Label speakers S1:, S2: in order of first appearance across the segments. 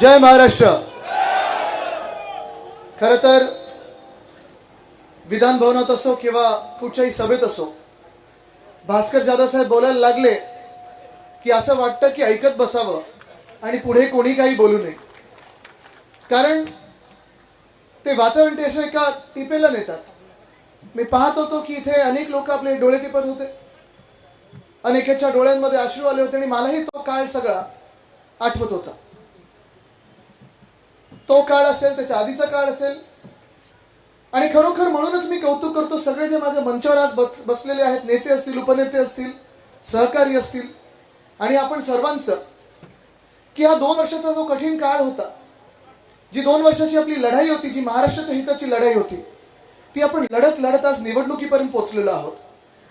S1: जय महाराष्ट्र. खर तर विधान भवनात असो किंवा कुठच्याही सभेत असो भास्कर जाधव साहेब बोलायला लागले की असं वाटतं की ऐकत बसावं आणि पुढे कोणी काही बोलू नये. कारण ते वातावरण ते असं एका टिपेला नेतात. मी पाहत होतो की इथे अनेक लोक आपले डोळे टिपत होते. अनेकाच्या डोळ्यांमध्ये अश्रू आले होते आणि मलाही तो काळ सगळा आठवत होता. तो काळ असेल त्याच्या आधीचा काळ असेल. आणि खरोखर म्हणूनच मी कौतुक करतो सगळे जे माझ्या मंचावर आज बस- बसलेले आहेत नेते असतील उपनेते असतील सहकारी असतील आणि आपण सर्वांचं की हा दोन वर्षाचा जो कठीण काळ होता जी दोन वर्षाची आपली लढाई होती जी महाराष्ट्राच्या हिताची लढाई होती ती आपण लढत लढत आज निवडणुकीपर्यंत पोहोचलेलो आहोत.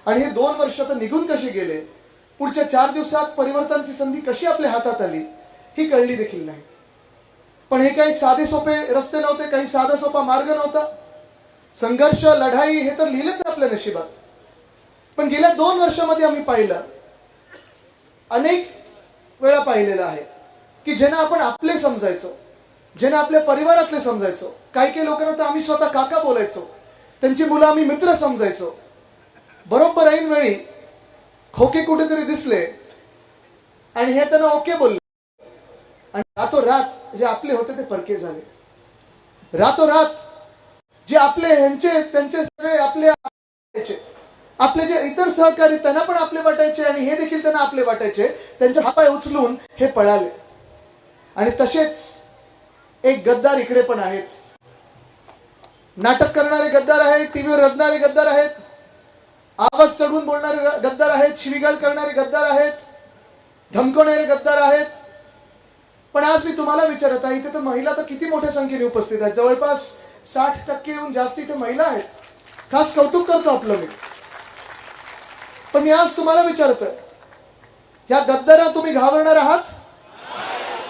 S1: आणि हे दोन वर्ष आता निघून कसे गेले पुढच्या चार दिवसात परिवर्तनाची संधी कशी आपल्या हातात आली ही कळली देखील नाही. पण हे काही साधे सोपे रस्ते नव्हते काही साधा सोपा मार्ग नव्हता. संघर्ष लढाई हे तर लिहिलंच आहे आपल्या नशिबात. पण गेल्या दोन वर्षामध्ये आम्ही पाहिलं अनेक वेळा पाहिलेलं आहे की ज्यांना आपण आपले समजायचो ज्यांना आपल्या परिवारातले समजायचो काही काही लोकांना तर आम्ही स्वतः काका बोलायचो त्यांची मुलं आम्ही मित्र समजायचो. बरोबर ऐन वेळी खोके कुठेतरी दिसले आणि हे त्यांना ओके बोलले. रातोरात जे आपले होते ते परके झाले. रातोरात जे आपले ह्यांचे त्यांचे सगळे आपले आपले जे इतर सहकारी त्यांना पण आपले वाटायचे आणि हे देखील त्यांना आपले वाटायचे. त्यांचे हापाय उचलून हे पळाले. आणि तसेच एक गद्दार इकडे पण आहेत. नाटक करणारे गद्दार आहेत टीव्हीवर रडणारे गद्दार आहेत. आवाज चढवून बोलणारे गद्दार आहेत शिवीगाळ करणारे गद्दार आहेत. धमकवणारे गद्दार आहेत. पण आज मी तुम्हाला विचारत आहे इथे तर महिला तर किती मोठ्या संख्येने उपस्थित आहेत. जवळपास साठ टक्केहून जास्त इथे महिला आहेत. खास कौतुक करतो आपलं मी. पण मी आज तुम्हाला विचारतोय या गद्दारा तुम्ही घाबरणार आहात?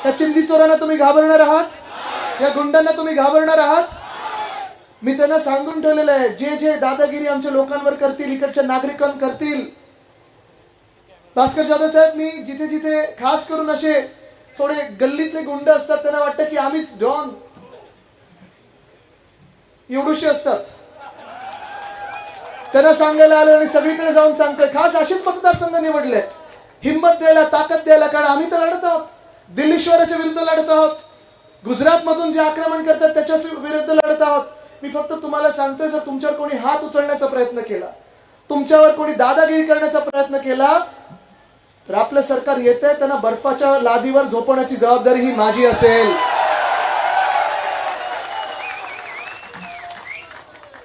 S1: या चिंदी चोरांना तुम्ही घाबरणार आहात? या गुंडांना तुम्ही घाबरणार आहात? मी त्यांना सांगून ठेवलेलं आहे जे जे दादागिरी आमच्या लोकांवर करतील इकडच्या नागरिकांवर करतील. भास्कर जाधव साहेब मी जिथे जिथे खास करून असे थोडे गल्लीतले गुंड असतात त्यांना वाटतं की आम्हीच डॉन. एवढूशी असतात. त्यांना सांगायला आलं आणि सगळीकडे जाऊन सांगतोय खास असेच मतदारसंघ निवडले हिंमत द्यायला ताकद द्यायला कारण आम्ही तर लढत आहोत. दिल्लीश्वराच्या विरुद्ध लढत आहोत. गुजरात मधून जे आक्रमण करतात त्याच्या विरुद्ध लढत आहोत. मी फक्त तुम्हाला सांगतोय जर तुमच्यावर कोणी हात उचलण्याचा प्रयत्न केला तुमच्यावर कोणी दादागिरी करण्याचा प्रयत्न केला तर आपलं सरकार येतंय त्यांना बर्फाच्या लादीवर झोपवण्याची जबाबदारी ही माझी असेल.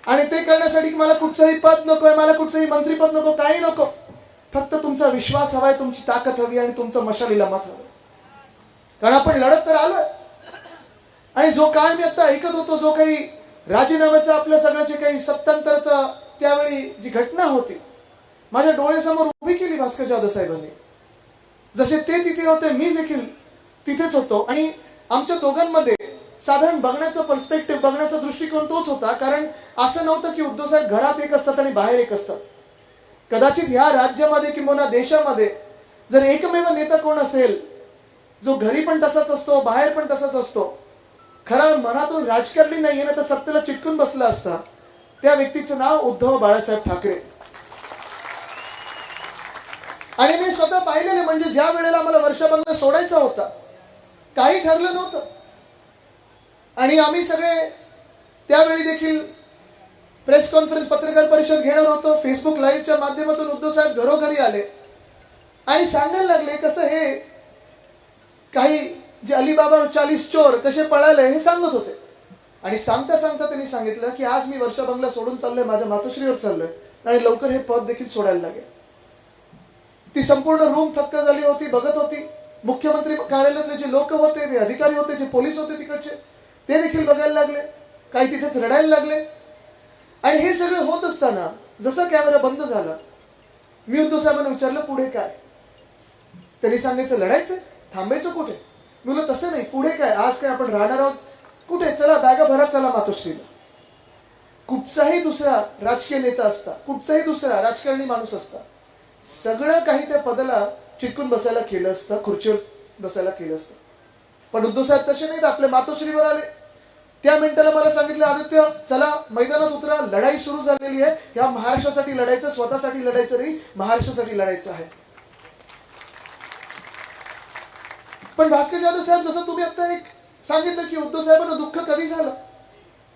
S1: आणि ते करण्यासाठी मला कुठचंही पद नकोय मला कुठचंही मंत्रीपद नको काही नको. फक्त तुमचा विश्वास हवाय तुमची ताकद हवी आणि तुमचं मशालीला मत हवं. कारण आपण लढत तर आलोय. आणि जो काळ मी आता ऐकत होतो जो काही राजीनाम्याचा आपल्या सगळ्याचे काही सत्तांतरचा त्यावेळी जी घटना होती माझ्या डोळ्यासमोर उभी केली भास्कर जाधव साहेबांनी. जसे ते तिथे होते मी देखील तिथेच होतो. आणि आमच्या दोघांमध्ये साधारण बघण्याचा पर्स्पेक्टिव्ह बघण्याचा दृष्टिकोन तोच होता. कारण असं नव्हतं की उद्धव साहेब घरात एक असतात आणि बाहेर एक असतात. कदाचित ह्या राज्यामध्ये किंवा देशामध्ये जर एकमेव नेता कोण असेल जो घरी पण तसाच असतो बाहेर पण तसाच असतो खरा मनातून राजकारणी नाहीये ना तर सत्तेला चिटकून बसला असता त्या व्यक्तीचं नाव उद्धव बाळासाहेब ठाकरे. आणि मी स्वतः पाहिलेले म्हणजे ज्या वेळेला मला वर्षाबंगला सोडायचा होता काही ठरलं नव्हतं. आणि आम्ही सगळे त्यावेळी देखील प्रेस कॉन्फरन्स पत्रकार परिषद घेणार होतो. फेसबुक लाईव्हच्या माध्यमातून उद्धव साहेब घरोघरी आले. आणि सांगायला लागले कसं हे काही जे अलिबाबा चालीस चोर कसे पळाले हे सांगत होते. आणि सांगता सांगता त्यांनी सांगितलं की आज मी वर्षा बंगला सोडून चाललोय माझ्या मातोश्रीवर चाललोय. आणि लवकर हे पद देखील सोडायला लागेल. ती संपूर्ण रूम थक्क झाली होती बघत होती. मुख्यमंत्री कार्यालयातले जे लोक होते ते अधिकारी होते जे पोलीस होते तिकडचे ते देखील बघायला लागले. काही तिथेच रडायला लागले. आणि हे सगळं होत असताना जसा कॅमेरा बंद झाला मी उद्धव साहेबांना विचारलं पुढे काय? त्यांनी सांगायचं लढायचं? थांबायचं कुठे? मी म्हणलं तसं नाही. पुढे काय? आज काय आपण राहणार आहोत? कुठे? चला बॅगा भरा चला मातोश्रीला. कुठचाही दुसरा राजकीय नेता असता कुठचाही दुसरा राजकारणी माणूस असता सगळं काही त्या पदाला चिटकून बसायला केलं असतं खुर्चीवर बसायला केलं असतं. पण उद्धव साहेब तसे नाहीत आपले मातोश्रीवर आले. त्या मिनिटाला मला सांगितलं आदित्य चला मैदानात उतरा लढाई सुरू झालेली आहे. या महाराष्ट्रासाठी लढायचं स्वतःसाठी लढायचं नाही महाराष्ट्रासाठी लढायचं आहे. पण भास्कर जाधव साहेब जसं तुम्ही आता एक सांगितलं की उद्धव साहेबांना दुःख कधी झालं?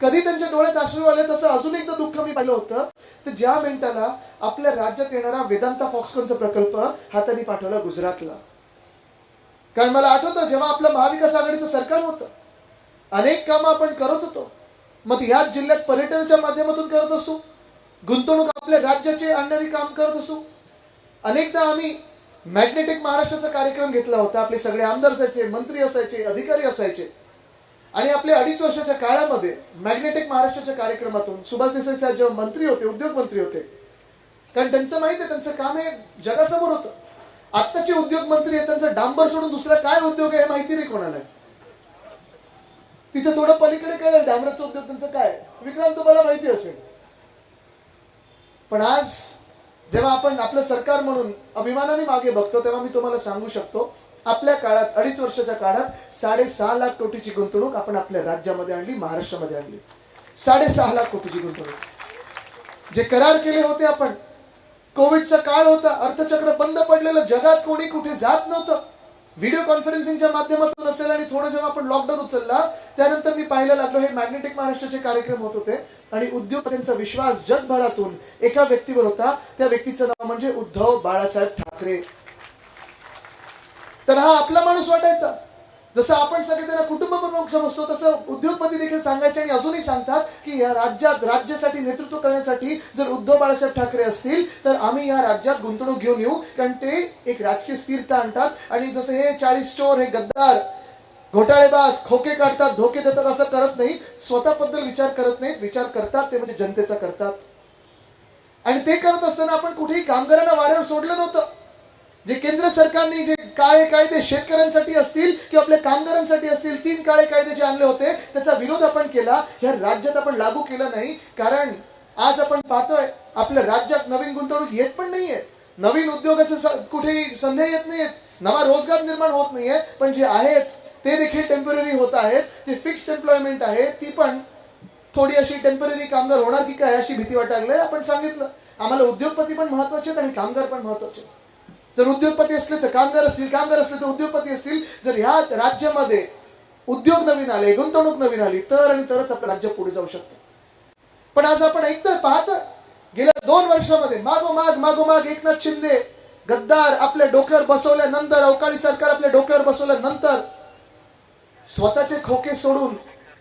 S1: कधी त्यांच्या डोळ्यात अश्रू आले तसं अजून एकदा दुःख मी पाहिलं होतं. तर ज्या मिनिटाला आपल्या राज्यात येणारा वेदांता फॉक्सकॉनचा प्रकल्प हाताने पाठवला गुजरातला. कारण मला आठवतं जेव्हा आपलं महाविकास आघाडीचं सरकार होतं अनेक कामं आपण करत होतो. मग ह्याच जिल्ह्यात पर्यटनाच्या माध्यमातून करत असू गुंतवणूक आपल्या राज्याचे आणणारी काम करत असू अनेकदा आम्ही मॅग्नेटिक महाराष्ट्राचा कार्यक्रम घेतला होता. आपले सगळे आमदार असायचे मंत्री असायचे अधिकारी असायचे. आणि आपल्या अडीच वर्षाच्या काळामध्ये मॅग्नेटिक महाराष्ट्राच्या कार्यक्रमातून सुभाष देसाई साहेब जेव्हा मंत्री होते उद्योग मंत्री होते कारण त्यांचं माहीत आहे त्यांचं काम हे जगासमोर होतं. आत्ताचे उद्योग मंत्री आहेत त्यांचं डांबर सोडून दुसरा काय उद्योग आहे हे माहिती नाही कोणाला. तिथे थोडं पलीकडे कळेल डांबराचा उद्योग त्यांचं काय विक्रांत तुम्हाला माहिती असेल. पण आज जेव्हा आपण आपलं सरकार म्हणून अभिमानाने मागे बघतो तेव्हा मी तुम्हाला सांगू शकतो आपल्या काळात अडीच वर्षाच्या काळात साडेसहा लाख कोटीची गुंतवणूक आपण आपल्या राज्यामध्ये आणली महाराष्ट्रामध्ये आणली. साडेसहा लाख कोटीची गुंतवणूक. जे करार केले होते आपण कोविडचा काळ होता अर्थचक्र बंद पडलेलं जगात कोणी कुठे जात नव्हतं. व्हिडिओ कॉन्फरन्सिंगच्या माध्यमातून असेल आणि थोडं जेव्हा आपण लॉकडाऊन उचलला त्यानंतर मी पाहायला लागलो हे मॅग्नेटिक महाराष्ट्राचे कार्यक्रम होत होते. आणि उद्योगपतींचा विश्वास जगभरातून एका व्यक्तीवर होता. त्या व्यक्तीचं नाव म्हणजे उद्धव बाळासाहेब ठाकरे. तर हा आपला माणूस वाटायचा. जसं आपण सगळे त्यांना कुटुंब प्रमुख समजतो तसं उद्योगपती देखील सांगायचे आणि अजूनही सांगतात की या राज्यात राज्यासाठी नेतृत्व करण्यासाठी जर उद्धव बाळासाहेब ठाकरे असतील तर आम्ही या राज्यात गुंतवणूक घेऊन येऊ. कारण ते एक राजकीय स्थिरता आणतात. आणि जसं हे चाळीस स्टोर हे गद्दार घोटाळेबाज खोके काढतात धोके देतात असं करत नाही. स्वतःबद्दल विचार करत नाहीत. विचार करतात ते म्हणजे जनतेचा करतात. आणि ते करत असताना आपण कुठेही कामगारांना वाऱ्यावर सोडलं नव्हतं. जे केंद्र सरकारने जे काळे कायदे शेतकऱ्यांसाठी असतील किंवा आपल्या कामगारांसाठी असतील तीन काळे कायदे जे आणले होते. त्याचा विरोध आपण केला. ह्या राज्यात आपण लागू केला नाही. कारण आज आपण पाहतोय आपल्या राज्यात नवीन गुंतवणूक येत पण नाहीये. नवीन उद्योगाचे कुठेही संधी येत नाहीयेत. नवा रोजगार निर्माण होत नाहीये. पण जे आहेत ते देखील टेंपररी होत आहेत. जे फिक्स्ड एम्प्लॉयमेंट आहे ती पण थोडी अशी टेंपररी कामगार होणार की काय अशी भीती वाटायला आपण सांगितलं. आम्हाला उद्योगपती पण महत्त्वाचे आहेत आणि कामगार पण महत्त्वाचे आहेत. जर उद्योगपती असले तर कामगार असतील कामगार असले तर उद्योगपती असतील. जर ह्या राज्यामध्ये उद्योग नवीन आले गुंतवणूक नवीन आली तर आणि तरच आपलं राज्य पुढे जाऊ शकतं. पण आज आपण ऐकतोय पाहतोय. गेल्या दोन वर्षामध्ये मागोमाग मागोमाग एकनाथ शिंदे गद्दार आपल्या डोक्यावर बसवल्यानंतर अवकाळी सरकार आपल्या डोक्यावर बसवल्यानंतर स्वतःचे खोके सोडून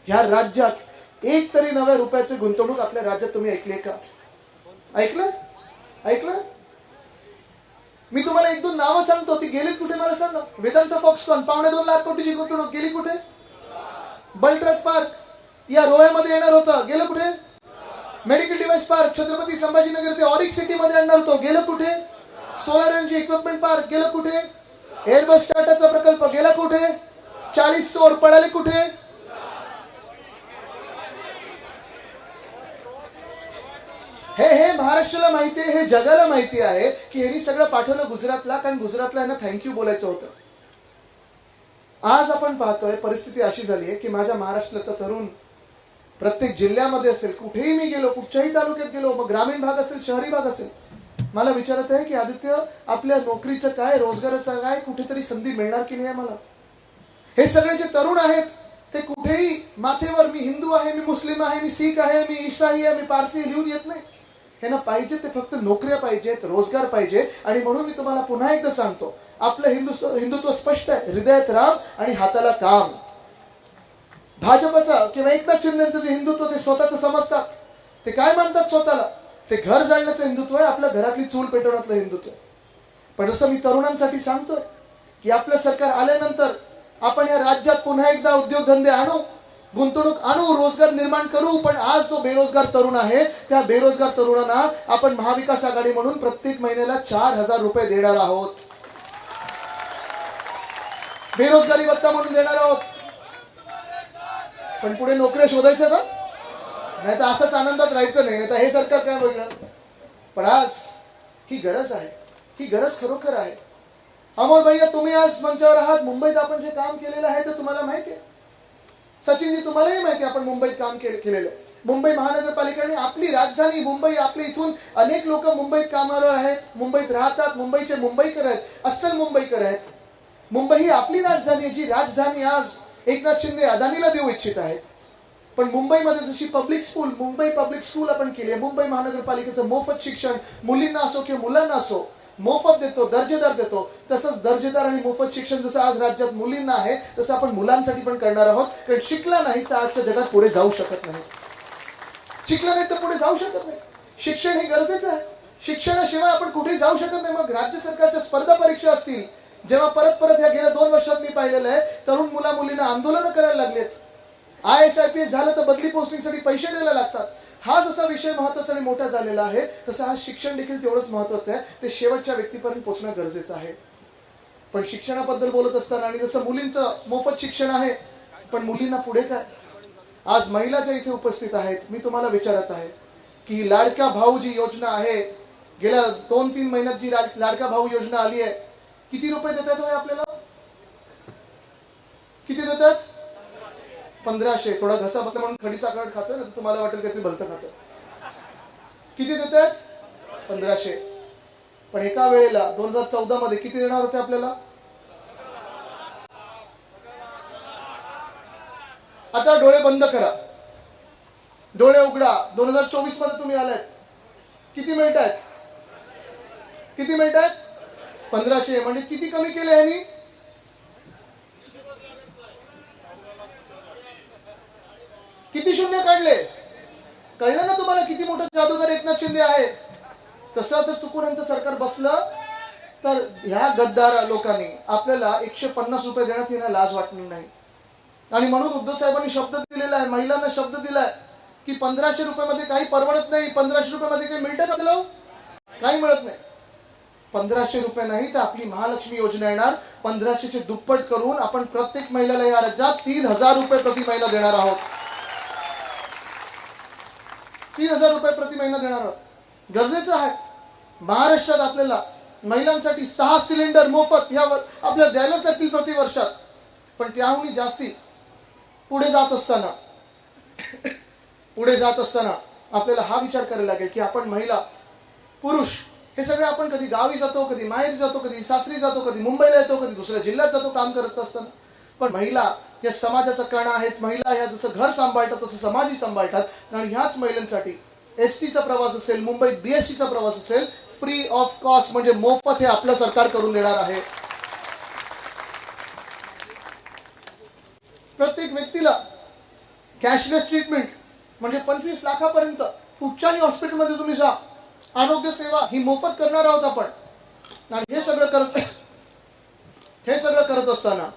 S1: ह्या राज्यात एक तरी नव्या रुपयाचे गुंतवणूक आपल्या राज्यात तुम्ही ऐकले का? ऐकलं? ऐकलं? मी तुम्हाला एक दोन नावं सांगतो ती गेलीत कुठे मला सांगा. वेदांत फॉक्सकॉन पावणे दोन लाख कोटीची गुंतवणूक गेली कुठे? बलट्रक पार्क या रोह्यामध्ये येणार होतं. गेलं कुठे? Medical device park Chhatrapati Sambhajinagar ते ऑरिक सिटी मध्ये आणणार होतो. गेलं कुठे? सोलार एनर्जी इक्विपमेंट पार्क गेलं कुठे? एअरबस टाटाचा प्रकल्प गेला कुठे? चाळीस चोर पळाले कुठे? हे हे महाराष्ट्राला माहिती आहे हे जगाला माहिती आहे की यांनी सगळं पाठवलं गुजरातला कारण गुजरातला यांना थँक्यू बोलायचं होतं. आज आपण पाहतोय परिस्थिती अशी झाली आहे की माझ्या महाराष्ट्रातला तरुण प्रत्येक जिल्ह्यामध्ये असेल कुठेही मी गेलो कुठच्याही तालुक्यात गेलो मग ग्रामीण भाग असेल शहरी भाग असेल मला विचारत आहे की आदित्य आपल्या नोकरीचं काय रोजगाराचं काय कुठेतरी संधी मिळणार की नाही मला हे सगळे जे तरुण आहेत ते कुठेही माथेवर मी हिंदू आहे मी मुस्लिम आहे मी सिख आहे मी ईसाई आहे मी पारसी लिहून येत नाही. यांना पाहिजे ते फक्त नोकऱ्या पाहिजेत रोजगार पाहिजे आणि म्हणून मी तुम्हाला पुन्हा एकदा सांगतो आपलं हिंदुत्व हिंदुत्व स्पष्ट आहे. हृदयात राम आणि हाताला काम. भाजपचा किंवा एकनाथ शिंदेचं जे हिंदुत्व ते स्वतःच समजतात. ते काय मानतात स्वतःला? ते घर जाळण्याचं हिंदुत्व आहे आपल्या घरातली चूल पेटवण्यातलं हिंदुत्व आहे. पण जसं मी तरुणांसाठी सांगतोय की आपलं सरकार आल्यानंतर आपण या राज्यात पुन्हा एकदा उद्योगधंदे आणू गुंतवणूक आणू रोजगार निर्माण करू पण आज जो बेरोजगार तरुण आहे त्या बेरोजगार तरुणांना आपण महाविकास आघाडी म्हणून प्रत्येक महिन्याला चार हजार रुपये देणार आहोत. बेरोजगारी भत्ता म्हणून देणार आहोत. पण पुढे नोकऱ्या शोधायच्या का? नाही तर असंच आनंदात राहायचं नाही नाही तर हे सरकार काय बघणार पण आज ही गरज आहे ही गरज खरोखर आहे. अमोल भैया तुम्ही आज मंचावर आहात मुंबईत आपण जे काम केलेलं आहे ते तुम्हाला माहिती आहे. सचिनजी तुम्हालाही माहिती आपण मुंबईत काम केले केलेलं मुंबई महानगरपालिकेने आपली राजधानी मुंबई आपली इथून अनेक लोक मुंबईत कामावर आहेत मुंबईत राहतात मुंबईचे मुंबईकर आहेत अस्सल मुंबईकर आहेत. मुंबई ही आपली राजधानी आहे जी राजधानी आज एकनाथ शिंदे अदानीला देऊ इच्छित आहेत. पण मुंबईमध्ये जशी public school Mumbai public school आपण केली आहे मुंबई महानगरपालिकेचं मोफत शिक्षण मुलींना असो किंवा मुलांना असो मोफत देतो दर्जेदार देतो. तसंच दर्जेदार आणि मोफत शिक्षण जसं आज राज्यात मुलींना आहे तसं आपण मुलांसाठी पण करणार आहोत. कारण शिकला नाही तर आजच्या जगात पुढे जाऊ शकत नाही. शिकला नाही तर पुढे जाऊ शकत नाही. शिक्षण हे गरजेचं आहे. शिक्षणाशिवाय आपण कुठेही जाऊ शकत नाही. मग राज्य सरकारच्या स्पर्धा परीक्षा असतील. जेव्हा परत परत ह्या गेल्या दोन वर्षात मी पाहिलेलं आहे तरुण मुला मुलींना आंदोलनं करायला लागलेत. I S I P S झालं तर बदली पोस्टिंगसाठी पैसे द्यायला लागतात. हा जसा विषय महत्त्वाचा आणि मोठा झालेला आहे तसं आज शिक्षण देखील तेवढंच महत्वाचं आहे. ते शेवटच्या व्यक्तीपर्यंत पोहोचणं गरजेचं आहे. पण शिक्षणाबद्दल बोलत असताना आणि जसं मुलींचं मोफत शिक्षण आहे पण मुलींना पुढे काय? आज महिला ज्या इथे उपस्थित आहेत मी तुम्हाला विचारत आहे की ही लाडका भाऊ जी योजना आहे गेल्या दोन तीन महिन्यात जी लाडका भाऊ योजना आली आहे किती रुपये देतात हो आपल्याला? किती देतात? पंधराशे थोडा घसा बसला म्हणून खडी साखर खातं ना तुम्हाला वाटेल काहीतरी भलतं खातं किती देतात? पंधराशे. पण एका वेळेला दोन हजार चौदा मध्ये किती देणार होते आपल्याला? आता डोळे बंद करा. डोळे उघडा. दोन हजार चोवीसमध्ये तुम्ही आलात किती मिनिट आहेत? किती मिनिट आहेत? पंधराशे. म्हणजे किती कमी केले यांनी किती शून्य काढले? कळलं ना तुम्हाला किती मोठं जादूगार एकनाथ शिंदे आहे? तसं जर चुकून यांचं सरकार बसलं तर ह्या गद्दार लोकांनी आपल्याला एकशे पन्नास रुपये देण्यात येणं लाज वाटणार नाही. आणि म्हणून उद्धव साहेबांनी शब्द दिलेला आहे महिलांना शब्द दिलाय की पंधराशे रुपयामध्ये काही परवडत नाही पंधराशे रुपयामध्ये काही मिळतं का आपल्याला काही मिळत नाही. पंधराशे रुपये नाही तर आपली महालक्ष्मी योजना येणार पंधराशेचे दुप्पट करून आपण प्रत्येक महिलेला या राज्यात तीन हजार रुपये प्रति महिला देणार आहोत. तीन हजार रुपये प्रति महिना देणार आहोत. गरजेचं आहे महाराष्ट्रात आपल्याला महिलांसाठी सहा सिलेंडर मोफत ह्यावर आपल्या आपल्याला द्यायलाच लागतील प्रति वर्षात. पण त्याहून जास्ती. पुढे जात असताना पुढे जात असताना आपल्याला हा विचार करायला लागेल की आपण महिला पुरुष हे सगळे आपण कधी गावी जातो कधी माहेरी जातो कधी सासरी जातो कधी मुंबईला येतो कधी दुसऱ्या जिल्ह्यात जातो काम करत असताना. पण महिला ते समाजाचा कणा आहेत महिला ह्या जसं घर सांभाळतात तसं समाजही सांभाळतात. आणि ह्याच महिलांसाठी एस टीचा प्रवास असेल मुंबईत बीएसटीचा प्रवास असेल फ्री ऑफ कॉस्ट म्हणजे मोफत हे आपलं सरकार करून देणार आहे. प्रत्येक व्यक्तीला कॅशलेस ट्रीटमेंट म्हणजे पंचवीस लाखापर्यंत कुठच्याही हॉस्पिटलमध्ये तुम्ही जा. आरोग्य सेवा ही मोफत करणार आहोत आपण. आणि हे सगळं करत हे सगळं करत असताना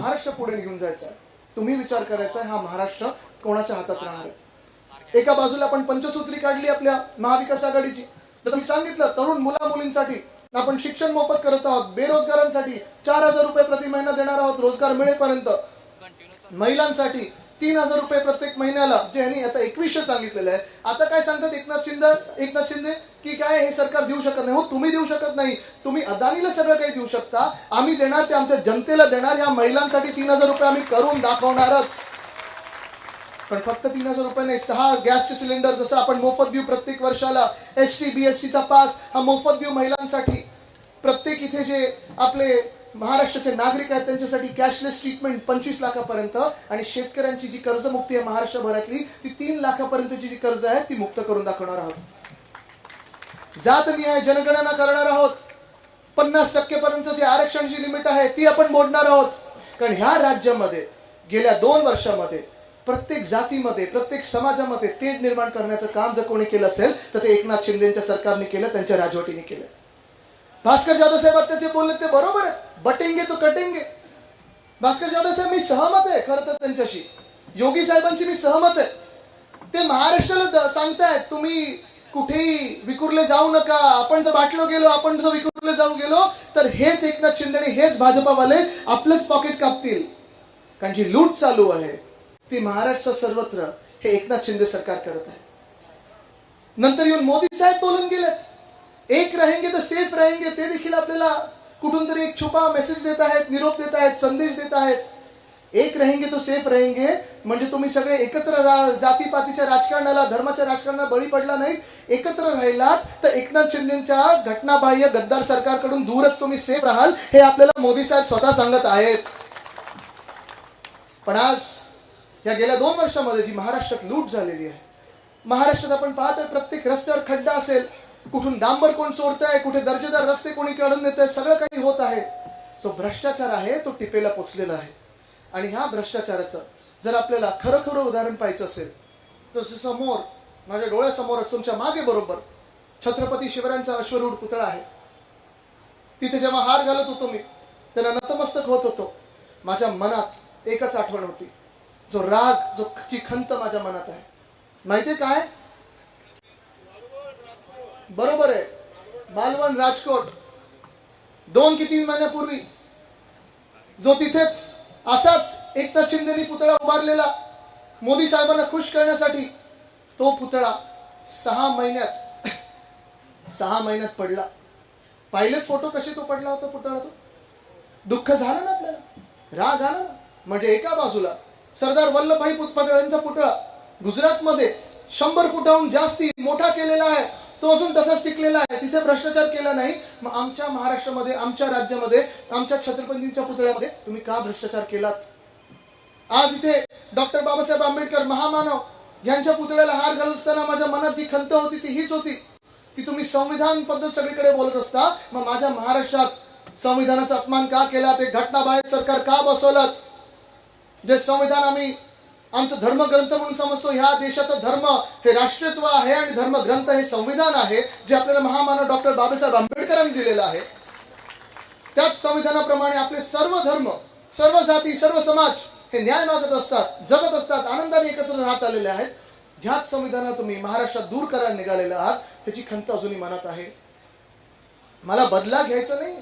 S1: महाराष्ट्र पुढे घेऊन जायचा आहे. तुम्ही विचार करायचा हा महाराष्ट्र कोणाच्या हातात राहणार आहे? एका बाजूला आपण पंचसूत्री काढली आपल्या महाविकास आघाडीची. जसं मी सांगितलं तरुण मुला मुलींसाठी आपण शिक्षण मोफत करत आहोत बेरोजगारांसाठी चार हजार रुपये प्रति महिना देणार आहोत रोजगार मिळेपर्यंत. महिलांसाठी तीन हजार रुपये प्रत्येक महिन्याला जे ह्यांनी आता एकवीसशे सांगितलेलं आहे. आता काय सांगतात एकनाथ शिंदे? एकनाथ शिंदे? की काय हे सरकार देऊ शकत नाही. हो तुम्ही देऊ शकत नाही. तुम्ही अदानीला सगळं काही देऊ शकता. आम्ही देणार ते आमच्या जनतेला देणार. ह्या महिलांसाठी तीन हजार रुपये आम्ही करून दाखवणारच. पण फक्त तीन हजार रुपये नाही. सहा गॅसचे सिलेंडर जसं आपण मोफत देऊ प्रत्येक वर्षाला एस टी बी एस टीचा पास हा मोफत देऊ महिलांसाठी प्रत्येक इथे जे आपले महाराष्ट्राचे नागरिक आहेत त्यांच्यासाठी कॅशलेस ट्रीटमेंट पंचवीस लाखापर्यंत आणि शेतकऱ्यांची जी कर्जमुक्ती आहे महाराष्ट्रभरातली ती तीन लाखापर्यंतची जी कर्ज आहे ती मुक्त करून दाखवणार आहोत. जात निहाय जनगणना करणार आहोत. पन्नास टक्केपर्यंत जे आरक्षणची लिमिट आहे ती आपण मोडणार आहोत. कारण ह्या राज्यामध्ये गेल्या दोन वर्षामध्ये प्रत्येक जातीमध्ये प्रत्येक समाजामध्ये तेढ निर्माण करण्याचं काम जर कोणी केलं असेल तर ते एकनाथ शिंदेच्या सरकारने केलं त्यांच्या राजवटीने केलं. भास्कर जाधव साहेब आता जे बोलले ते बरोबर आहे बटेंगे तो कटेंगे. भास्कर जाधव साहेब मी सहमत आहे खरं तर त्यांच्याशी. योगी साहेबांची मी सहमत आहे. ते महाराष्ट्राला सांगतायत तुम्ही कुठेही विकुरले जाऊ नका. आपण जर बाटलो गेलो आपण जर विकुरले जाऊ गेलो तर हेच एकनाथ शिंदे आणि हेच भाजपावाले आपलंच पॉकेट कापतील. कारण जी लूट चालू आहे ती महाराष्ट्र सर्वत्र हे एकनाथ शिंदे सरकार करत आहे. नंतर येऊन मोदी साहेब बोलून गेलेत. एक रहेंगे तर सेफ रहेंगे ते देखील आपल्याला कुठून तरी एक छुपा मेसेज देत आहेत निरोप देत आहेत संदेश देत आहेत. एक रहेंगे तो सेफ रहेंगे म्हणजे तुम्ही सगळे एकत्र राहाल जातीपातीच्या राजकारणाला धर्माच्या राजकारणाला बळी पडला नाही एकत्र राहिलात तर एकनाथ शिंदेच्या घटनाबाह्य गद्दार सरकारकडून दूरच तुम्ही सेफ राहाल हे आपल्याला मोदी साहेब स्वतः सांगत आहेत. पण आज या गेल्या दोन वर्षामध्ये जी महाराष्ट्रात लूट झालेली आहे महाराष्ट्रात आपण पाहतोय प्रत्येक रस्त्यावर खड्डा असेल कुठून डांबर कोण सोडताय कुठे दर्जेदार रस्ते कोणी काढून देत आहे सगळं काही होत आहे. जो भ्रष्टाचार आहे तो टिपेला पोचलेला आहे. आणि ह्या भ्रष्टाचाराचं जर आपल्याला खरं खरं उदाहरण पाहायचं असेल तर समोर माझ्या डोळ्यासमोर तुमच्या मागे बरोबर छत्रपती शिवरायांचा अश्वरूढ पुतळा आहे. तिथे जेव्हा हार घालत होतो मी त्याला नतमस्तक होत होतो. माझ्या मनात एकच आठवण होती. जो राग जो ची खंत माझ्या मनात आहे. माहितीये काय? बरोबर आहे. मालवण राजकोट. दोन की तीन महिन्यापूर्वी जो तिथेच असाच एकनाथ शिंदेनी पुतळा उभारलेला मोदी साहेबांना खुश करण्यासाठी तो पुतळा सहा महिन्यात सहा महिन्यात पडला. पाहिलेच फोटो कसे तो पडला होता पुतळा तो? दुःख झालं ना आपल्याला? राग आला ना? म्हणजे एका बाजूला सरदार वल्लभभाई पुत- पटेलांचा पुतळा गुजरातमध्ये शंभर फुटाहून जास्ती मोठा केलेला आहे. तो अजून तसाच टिकलेला आहे. तिथे भ्रष्टाचार केला नाही. मग आमच्या महाराष्ट्रामध्ये आमच्या राज्यामध्ये आमच्या छत्रपतींच्या पुतळ्यामध्ये तुम्ही का भ्रष्टाचार केलात? आज इथे डॉक्टर बाबासाहेब आंबेडकर महामानव यांच्या पुतळ्याला हार घालत असताना माझ्या मनात जी खंत होती ती हीच होती. की तुम्ही संविधान पद्धत सगळीकडे बोलत असता मग माझ्या महाराष्ट्रात संविधानाचा अपमान का केला? ते घटनाबाहेर सरकार का बसवलं? जे संविधान आम्ही आमचं धर्मग्रंथ म्हणून समजतो. ह्या देशाचा धर्म हे राष्ट्रत्व आहे आणि धर्मग्रंथ हे संविधान आहे जे आपल्याला महामानव डॉक्टर बाबासाहेब आंबेडकरांनी दिलेलं आहे. त्याच संविधानाप्रमाणे आपले सर्व धर्म सर्व जाती सर्व समाज हे न्याय मागत असतात जगत असतात आनंदाने एकत्र राहत आलेले आहेत. ह्याच संविधानात तुम्ही महाराष्ट्रात दूर करायला निघालेले आहात त्याची खंत अजूनही मनात आहे. मला बदला घ्यायचा नाही.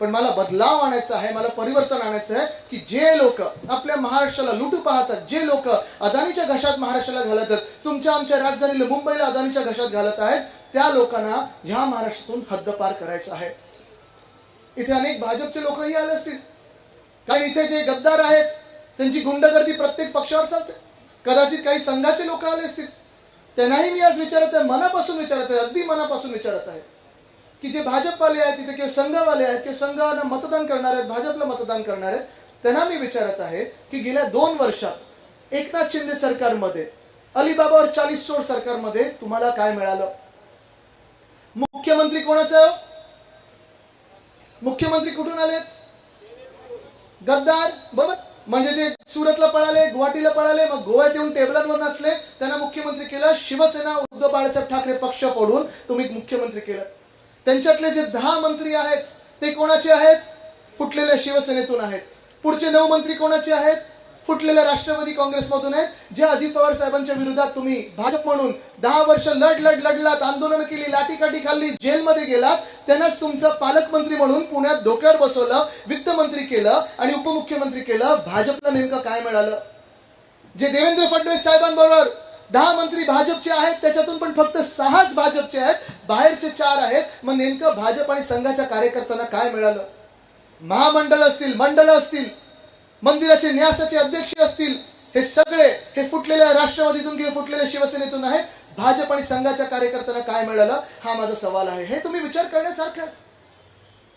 S1: पण मला बदलाव आणायचा आहे मला परिवर्तन आणायचं आहे की जे लोक आपल्या महाराष्ट्राला लुटू पाहतात जे लोक अदानीच्या घशात महाराष्ट्राला घालत आहेत तुमच्या आमच्या राजधानीला मुंबईला अदानीच्या घशात घालत आहेत त्या लोकांना ह्या महाराष्ट्रातून हद्दपार करायचं आहे. इथे अनेक भाजपचे लोकही आले असतील. कारण इथे जे गद्दार आहेत त्यांची गुंडगर्दी प्रत्येक पक्षावर चालते. कदाचित काही संघाचे लोक आले असतील. त्यांनाही मी आज विचारत आहे मनापासून विचारत आहे अगदी मनापासून विचारत आहे. की जे भाजपवाले आहेत तिथे किंवा संघवाले आहेत किंवा संघाला मतदान करणार आहेत भाजपला मतदान करणार आहेत त्यांना मी विचारत आहे की गेल्या दोन वर्षात एकनाथ शिंदे सरकारमध्ये अलिबाबावर चाळीस चोर सरकारमध्ये तुम्हाला काय मिळालं? मुख्यमंत्री कोणाचं? मुख्यमंत्री कुठून आलेत? गद्दार बरोबर? म्हणजे जे सुरतला पळाले गुवाहाटीला पळाले मग गोव्यात येऊन टेबलांवर नाचले त्यांना मुख्यमंत्री केलं शिवसेना उद्धव बाळासाहेब ठाकरे पक्ष फोडून तुम्ही मुख्यमंत्री केलं. त्यांच्यातले जे दहा मंत्री आहेत ते कोणाचे आहेत? फुटलेल्या शिवसेनेतून आहेत. पुढचे नऊ मंत्री कोणाचे आहेत? फुटलेल्या राष्ट्रवादी काँग्रेसमधून आहेत. जे अजित पवार साहेबांच्या विरोधात तुम्ही भाजप म्हणून दहा वर्ष लढ लढ लढलात आंदोलन केली लाठीकाठी खाल्ली जेलमध्ये गेलात त्यांनाच तुमचं पालकमंत्री म्हणून पुण्यात डोक्यावर बसवलं वित्तमंत्री केलं आणि उपमुख्यमंत्री केलं. भाजपला नेमकं काय मिळालं? जे देवेंद्र फडणवीस साहेबांबरोबर दहा मंत्री भाजपचे आहेत त्याच्यातून पण फक्त सहाच भाजपचे आहेत बाहेरचे चार आहेत. मग नेमकं भाजप आणि संघाच्या कार्यकर्त्यांना काय मिळालं? महामंडळ असतील मंडळ असतील मंदिराचे न्यासाचे अध्यक्ष असतील हे सगळे हे फुटलेल्या राष्ट्रवादीतून किंवा फुटलेल्या शिवसेनेतून आहेत. भाजप आणि संघाच्या कार्यकर्त्यांना काय मिळालं? हा माझा सवाल आहे. हे तुम्ही विचार करण्यासारखं.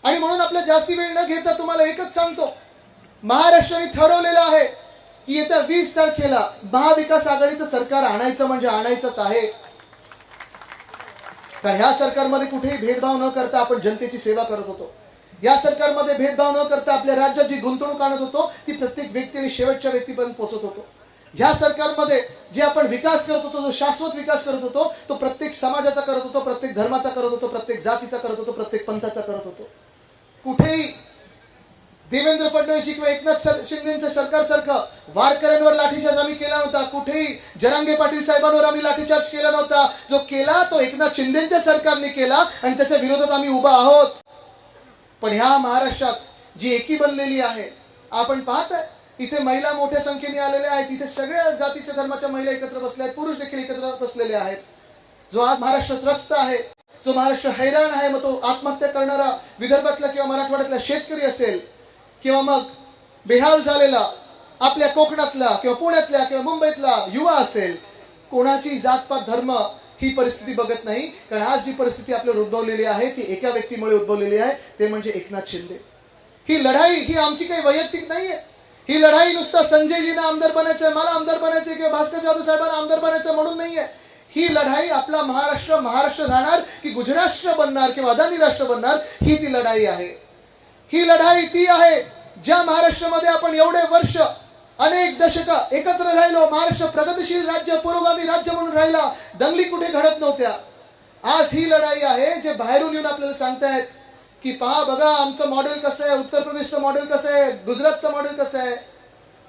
S1: आणि म्हणून आपला जास्ती वेळ न घेता तुम्हाला एकच सांगतो. महाराष्ट्राने ठरवलेलं आहे की येत्या वीस तारखेला महाविकास आघाडीचं सरकार आणायचं म्हणजे आणायचंच आहे. कारण ह्या सरकारमध्ये कुठेही भेदभाव न करता आपण जनतेची सेवा करत होतो. या सरकारमध्ये भेदभाव न करता आपल्या राज्यात जी गुंतवणूक आणत होतो ती प्रत्येक व्यक्ती आणि शेवटच्या व्यक्तीपर्यंत पोहोचत होतो. ह्या सरकारमध्ये जे आपण विकास करत होतो जो शाश्वत विकास करत होतो तो प्रत्येक समाजाचा करत होतो प्रत्येक धर्माचा करत होतो प्रत्येक जातीचा करत होतो प्रत्येक पंथाचा करत होतो. कुठेही देवेंद्र फडणवीस किंवा एकनाथ सर- शिंदेचं सरकारसारखं वारकऱ्यांवर लाठीचार्ज आम्ही केला नव्हता. कुठेही जरांगे पाटील साहेबांवर आम्ही लाठीचार्ज केला नव्हता. जो केला तो एकनाथ शिंदेच्या सरकारने केला आणि त्याच्या विरोधात आम्ही उभा आहोत. पण ह्या महाराष्ट्रात जी एकी बनलेली आहे आपण पाहत इथे महिला मोठ्या संख्येने आलेल्या आहेत. इथे सगळ्या जातीच्या धर्माच्या महिला एकत्र बसल्या आहेत पुरुष देखील एकत्र बसलेले आहेत. जो आज महाराष्ट्रात त्रस्त आहे जो महाराष्ट्र हैराण आहे मग तो आत्महत्या करणारा विदर्भातला किंवा मराठवाड्यातला शेतकरी असेल किंवा मग बेहाल झालेला आपल्या कोकणातला किंवा पुण्यातल्या किंवा मुंबईतला युवा असेल कोणाची जातपात धर्म ही परिस्थिती बघत नाही. कारण आज जी परिस्थिती आपल्याला उद्भवलेली आहे ती एका व्यक्तीमुळे उद्भवलेली आहे ते म्हणजे एकनाथ शिंदे. ही लढाई ही आमची काही वैयक्तिक नाहीये. ही लढाई नुसता संजयजीना आमदार बनायचंय मला आमदार बनायचंय किंवा भास्कर जाधव साहेबांना आमदार बनायचं म्हणून नाहीये. ही लढाई आपला महाराष्ट्र महाराष्ट्र राहणार की गुजराष्ट्र बनणार किंवा अदानी राष्ट्र बनणार ही ती लढाई आहे. ही लढाई ती आहे. ज्या महाराष्ट्रामध्ये आपण एवढे वर्ष अनेक दशक एकत्र राहिलो महाराष्ट्र प्रगतिशील राज्य पुरोगामी राज्य म्हणून राहिला दंगली कुठे घडत नव्हत्या. आज ही लढाई आहे जे बाहेरून येऊन आपल्याला सांगतायत की पहा बघा आमचं मॉडेल कसं आहे? उत्तर प्रदेशचं मॉडेल कसं आहे? गुजरातचं मॉडेल कसं आहे?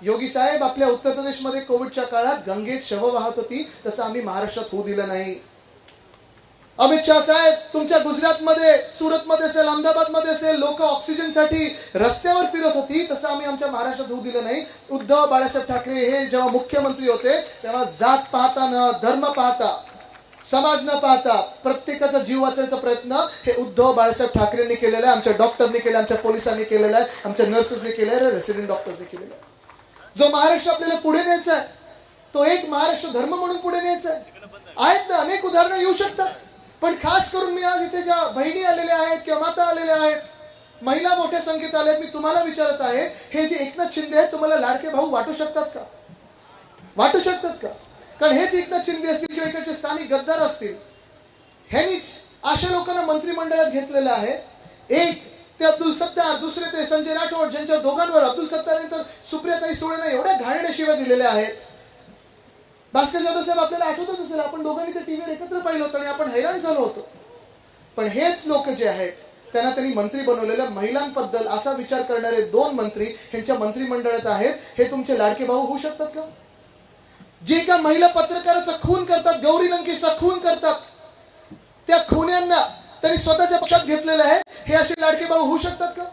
S1: योगी साहेब आपल्या उत्तर प्रदेशमध्ये कोविडच्या काळात गंगेत शव वाहत होती तसं आम्ही महाराष्ट्रात होऊ दिलं नाही. अमित शहा साहेब तुमच्या गुजरातमध्ये सुरतमध्ये असेल अहमदाबादमध्ये असेल लोक ऑक्सिजनसाठी रस्त्यावर फिरत होती तसं आम्ही आमच्या महाराष्ट्रात होऊ दिलं नाही. उद्धव बाळासाहेब ठाकरे हे जेव्हा मुख्यमंत्री होते तेव्हा जात पाहता न धर्म पाहता समाज न पाहता प्रत्येकाचा जीव वाचण्याचा प्रयत्न हे उद्धव बाळासाहेब ठाकरेंनी केलेला आहे आमच्या डॉक्टरनी केलं आमच्या पोलिसांनी केलेला आहे आमच्या नर्सेसनी केलेलं आहे रेसिडेंट डॉक्टर्सनी केलेलं आहे. जो महाराष्ट्र आपल्याला पुढे न्यायचा आहे तो एक महाराष्ट्र धर्म म्हणून पुढे न्यायचा आहे. आहेत ना अनेक उदाहरणं येऊ शकतात. पण खास करून मी आज इथे ज्या बहिणी आलेल्या आहेत किंवा माता आलेल्या आहेत महिला मोठ्या संख्येत आल्या आहेत मी तुम्हाला विचारत आहे हे जे एकनाथ शिंदे आहेत तुम्हाला लाडके भाऊ वाटू शकतात का? वाटू शकतात का? कारण हेच एकनाथ शिंदे असतील किंवा इकडचे स्थानिक गद्दार असतील ह्यांनीच अशा लोकांना मंत्रिमंडळात घेतलेलं आहे. एक ते अब्दुल सत्तार दुसरे ते संजय राठोड ज्यांच्या दोघांवर अब्दुल सत्तार नंतर सुप्रियाताई सुळेना एवढ्या घाणेरड्या शिव्या दिलेल्या आहेत. भास्कर जाधव साहेब आपल्याला आठवतच असेल आपण दोघांनी ते टीव्हीवर एकत्र पाहिलं होतं आणि आपण हैराण झालो होतो. पण हेच लोक जे आहेत त्यांना त्यांनी मंत्री बनवलेल्या महिलांबद्दल असा विचार करणारे दोन मंत्री ह्यांच्या मंत्रिमंडळात आहेत हे तुमचे लाडके भाऊ होऊ शकतात का? जे एका महिला पत्रकाराचा खून करतात गौरी लंकेशचा खून करतात त्या खुन्यांना त्यांनी स्वतःच्या पक्षात घेतलेलं आहे हे असे लाडके भाऊ होऊ शकतात का?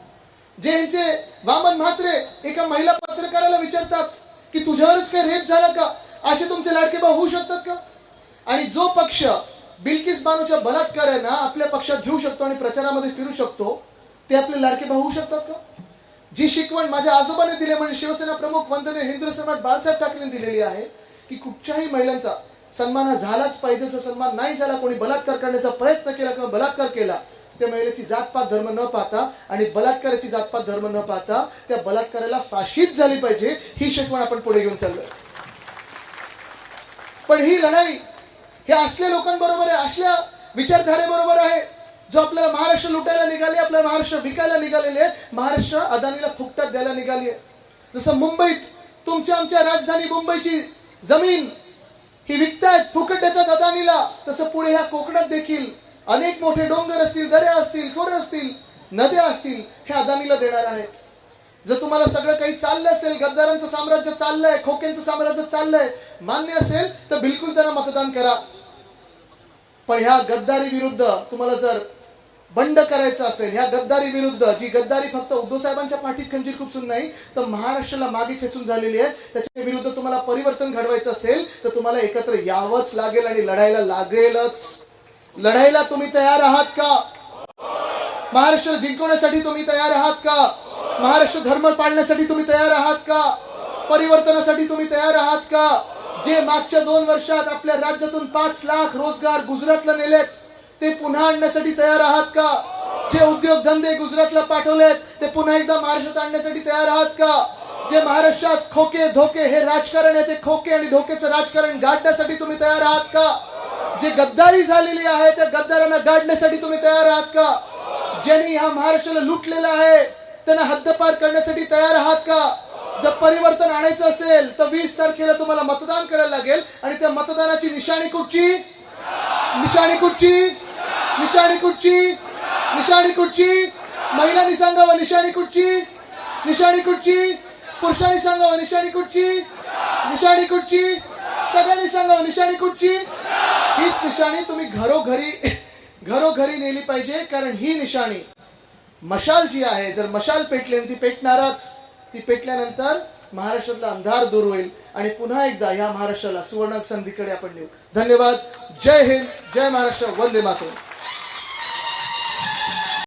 S1: जे यांचे वामन म्हात्रे एका महिला पत्रकाराला विचारतात की तुझ्यावरच काही रेप झाला का? असे तुमचे लाडके भाऊ होऊ शकतात का? आणि जो पक्ष बिल्किस बानूच्या बलात्कारांना आपल्या पक्षात घेऊ शकतो आणि प्रचारामध्ये फिरू शकतो ते आपले लाडके भाऊ होऊ शकतात का? जी शिकवण माझ्या आजोबाने दिली म्हणजे शिवसेना प्रमुख वंदने हिंदू सम्राट बाळासाहेब ठाकरेंनी दिलेली आहे की कुठच्याही महिलांचा सन्मान हा झालाच पाहिजे. असा सन्मान नाही झाला कोणी बलात्कार करण्याचा प्रयत्न केला किंवा बलात्कार केला त्या महिलेची जातपात धर्म न पाहता आणि बलात्काराची जातपात धर्म न पाहता त्या बलात्काराला फाशीच झाली पाहिजे. ही शिकवण आपण पुढे घेऊन चाललोय. पण ही लढाई हे असल्या लोकांबरोबर आहे असल्या विचारधारेबरोबर आहे जो आपल्याला महाराष्ट्र लुटायला निघाले आपल्याला महाराष्ट्र विकायला निघालेले आहे महाराष्ट्र अदानीला फुकटात द्यायला निघाली आहे. जसं मुंबईत तुमच्या आमच्या राजधानी मुंबईची जमीन ही विकतायत फुकट देतात अदानीला तसं पुढे ह्या कोकणात देखील अनेक मोठे डोंगर असतील दऱ्या असतील खोरे असतील नद्या असतील हे अदानीला देणार आहेत. जर तुम्हाला सगळं काही चाललं असेल गद्दारांचं साम्राज्य चाललंय खोक्यांचं साम्राज्य चाललंय मान्य असेल तर बिलकुल त्यांना मतदान करा. पण ह्या गद्दारी विरुद्ध तुम्हाला जर बंड करायचं असेल ह्या गद्दारी विरुद्ध जी गद्दारी फक्त उद्धव साहेबांच्या पाठीत खंजीर खुपसून नाही तर महाराष्ट्राला मागे खेचून झालेली आहे. त्याच्या विरुद्ध तुम्हाला परिवर्तन घडवायचं असेल तर तुम्हाला एकत्र यावंच लागेल आणि लढायला लागेलच. लढायला तुम्ही तयार आहात का? महाराष्ट्र जिंकवण्यासाठी तुम्ही तयार आहात का? महाराष्ट्र धर्म पाळण्यासाठी तुम्ही तयार आहात का? परिवर्तनासाठी तुम्ही तयार आहात का? जे मागच्या दोन वर्षात आपल्या राज्यातून पाच लाख रोजगार गुजरातला नेलेत ते पुन्हा आणण्यासाठी तयार आहात का? जे उद्योग धंदे गुजरातला पाठवलेत ते पुन्हा एकदा महाराष्ट्रात आणण्यासाठी तयार आहात का? जे महाराष्ट्रात खोके धोके हे राजकारण आहे ते खोके आणि धोकेचं राजकारण गाठण्यासाठी तुम्ही तयार आहात का? जे गद्दारी झालेली आहे त्या गद्दारांना गाडण्यासाठी तुम्ही तयार आहात का? ज्यांनी ह्या महाराष्ट्राला लुटलेला आहे त्यांना हद्दपार करण्यासाठी तयार आहात का? जर परिवर्तन आणायचं असेल तर वीस तारखेला तुम्हाला मतदान करायला लागेल आणि त्या मतदानाची निशाणी कुठची? निशाणी कुठची? निशाणी कुठची? निशाणी कुठची? महिलांनी सांगावं निशाणी कुठची? निशाणी कुठची? पुरुषांनी सांगावं निशाणी कुठची? निशाणी कुठची? सगळ्यांनी सांगावं निशाणी कुठची? हीच निशाणी तुम्ही घरोघरी घरोघरी नेली पाहिजे कारण ही निशाणी मशाल जी आहे जर मशाल पेटली आणि ती पेटणारच. ती पेटल्यानंतर महाराष्ट्रातला अंधार दूर होईल. आणि पुन्हा एकदा ह्या महाराष्ट्राला सुवर्ण संधीकडे आपण नेऊ. धन्यवाद. जय हिंद. जय महाराष्ट्र. वंदे मातरम.